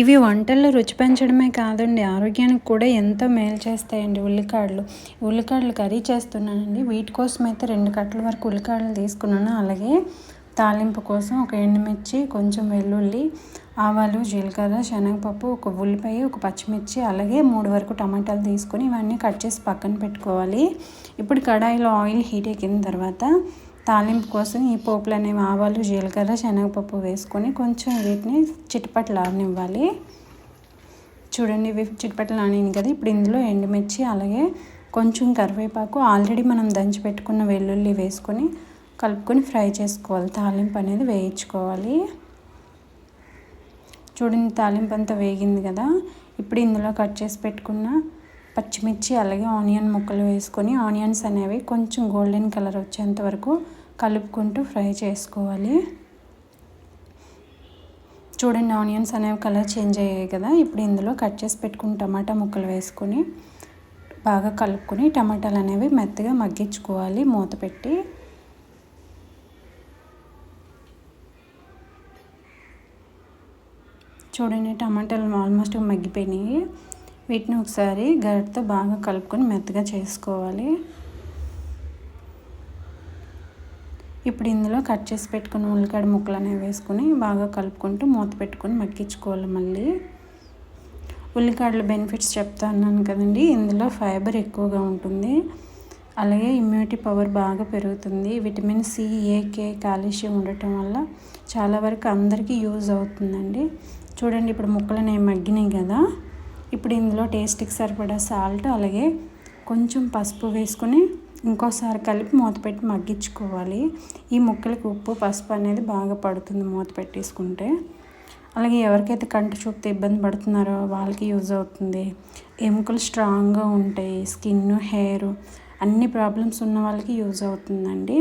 ఇవి వంటల్లో రుచి పెంచడమే కాదండి. ఆరోగ్యానికి కూడా ఎంతో మేలు చేస్తాయండి ఉల్లికాడలు. ఉల్లికాడలు కర్రీ చేస్తున్నానండి. వీటి కోసం అయితే రెండు కట్టల వరకు ఉల్లికాడలు తీసుకున్నాను. అలాగే తాలింపు కోసం ఒక ఎండుమిర్చి కొంచెం వెల్లుల్లి ఆవాలు జీలకర్ర శనగపప్పు ఒక ఉల్లిపాయ ఒక పచ్చిమిర్చి అలాగే మూడు వరకు టమాటాలు తీసుకొని ఇవన్నీ కట్ చేసి పక్కన పెట్టుకోవాలి. ఇప్పుడు కడాయిలో ఆయిల్ హీట్ ఎక్కిన తర్వాత తాలింపు కోసం ఈ పోపులు అనేవి ఆవాలు జీలకర్ర శనగపప్పు వేసుకొని కొంచెం వీటిని చిటపట్లు ఆడనివ్వాలి చూడండి ఇవి చిటపట్లు ఆడినాయి కదా ఇప్పుడు ఇందులో ఎండుమిర్చి అలాగే కొంచెం కరివేపాకు ఆల్రెడీ మనం దంచి పెట్టుకున్న వెల్లుల్లి వేసుకొని కలుపుకొని ఫ్రై చేసుకోవాలి. తాలింపు అనేది వేయించుకోవాలి. చూడండి తాలింపు అంతా వేగింది కదా ఇప్పుడు ఇందులో కట్ చేసి పెట్టుకున్న పచ్చిమిర్చి అలాగే ఆనియన్ ముక్కలు వేసుకొని ఆనియన్స్ అనేవి కొంచెం గోల్డెన్ కలర్ వచ్చేంత వరకు కలుపుకుంటూ ఫ్రై చేసుకోవాలి. చూడండి ఆనియన్స్ అనేవి కలర్ చేంజ్ అయ్యాయి కదా. ఇప్పుడు ఇందులో కట్ చేసి పెట్టుకుని టమాటా ముక్కలు వేసుకొని బాగా కలుపుకొని టమాటాలు అనేవి మెత్తగా మగ్గించుకోవాలి మూత పెట్టి. చూడండి టమాటాలు ఆల్మోస్ట్ మగ్గిపోయినాయి. వీటిని ఒకసారి గరిటతో బాగా కలుపుకొని మెత్తగా చేసుకోవాలి. ఇప్పుడు ఇందులో కట్ చేసి పెట్టుకున్న ఉల్లికాడ ముక్కలు అనేవి వేసుకొని బాగా కలుపుకుంటూ మూత పెట్టుకొని మగ్గించుకోవాలి మళ్ళీ. ఉల్లికాడల బెనిఫిట్స్ చెప్తా అన్నాను కదండి ఇందులో ఫైబర్ ఎక్కువగా ఉంటుంది. అలాగే ఇమ్యూనిటీ పవర్ బాగా పెరుగుతుంది. విటమిన్ సి ఏకే కాల్షియం ఉండటం వల్ల చాలా వరకు అందరికీ యూజ్ అవుతుందండి. చూడండి ఇప్పుడు ముక్కలు అనేవి మగ్గినాయి కదా. ఇప్పుడు ఇందులో టేస్ట్కి సరిపడా సాల్ట్ అలాగే కొంచెం పసుపు వేసుకొని ఇంకోసారి కలిపి మూత పెట్టి మగ్గించుకోవాలి. ఈ ముక్కలకి ఉప్పు పసుపు అనేది బాగా పడుతుంది మూత పెట్టేసుకుంటే. అలాగే ఎవరికైతే కంటి చూపుతో ఇబ్బంది పడుతున్నారో వాళ్ళకి యూజ్ అవుతుంది. ఎముకలు స్ట్రాంగ్గా ఉంటాయి స్కిన్ హెయిర్ అన్ని ప్రాబ్లమ్స్ ఉన్న వాళ్ళకి యూజ్ అవుతుందండి.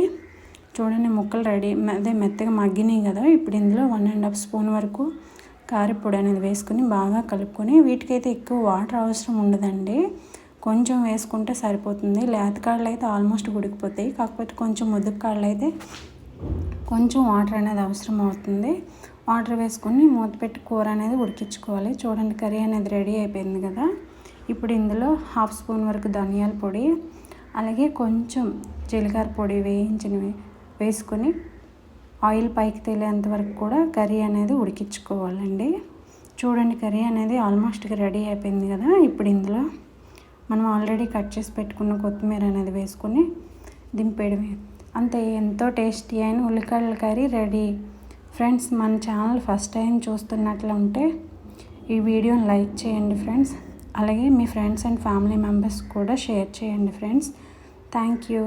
చూడండి ముక్కలు రెడీ అదే మెత్తగా మగ్గినాయి కదా ఇప్పుడు ఇందులో వన్ అండ్ హాఫ్ స్పూన్ వరకు కారపొడి అనేది వేసుకొని బాగా కలుపుకొని వీటికైతే ఎక్కువ వాటర్ అవసరం ఉండదండి. కొంచెం వేసుకుంటే సరిపోతుంది. లేత కాళ్ళు అయితే ఆల్మోస్ట్ ఉడికిపోతాయి. కాకపోతే కొంచెం ముద్దుకు కాళ్ళు అయితే కొంచెం వాటర్ అనేది అవసరం అవుతుంది. వాటర్ వేసుకొని మూత పెట్టి కూర అనేది ఉడికించుకోవాలి. చూడండి కర్రీ అనేది రెడీ అయిపోయింది కదా. ఇప్పుడు ఇందులో హాఫ్ స్పూన్ వరకు ధనియాల పొడి అలాగే కొంచెం జీలకర్ర పొడి వేయించినవి వేసుకొని ఆయిల్ పైకి తేలేంత వరకు కూడా కర్రీ అనేది ఉడికించుకోవాలండి. చూడండి కర్రీ అనేది ఆల్మోస్ట్గా రెడీ అయిపోయింది కదా. ఇప్పుడు ఇందులో మనం ఆల్రెడీ కట్ చేసి పెట్టుకున్న కొత్తిమీర అనేది వేసుకొని దింపేయడమే. అంతే ఎంతో టేస్టీ అయిన ఉల్లికాయల కర్రీ రెడీ. ఫ్రెండ్స్ మన ఛానల్ ఫస్ట్ టైం చూస్తున్నట్లు ఉంటే ఈ వీడియోని లైక్ చేయండి ఫ్రెండ్స్. అలాగే మీ ఫ్రెండ్స్ అండ్ ఫ్యామిలీ మెంబర్స్ కూడా షేర్ చేయండి ఫ్రెండ్స్. Thank you.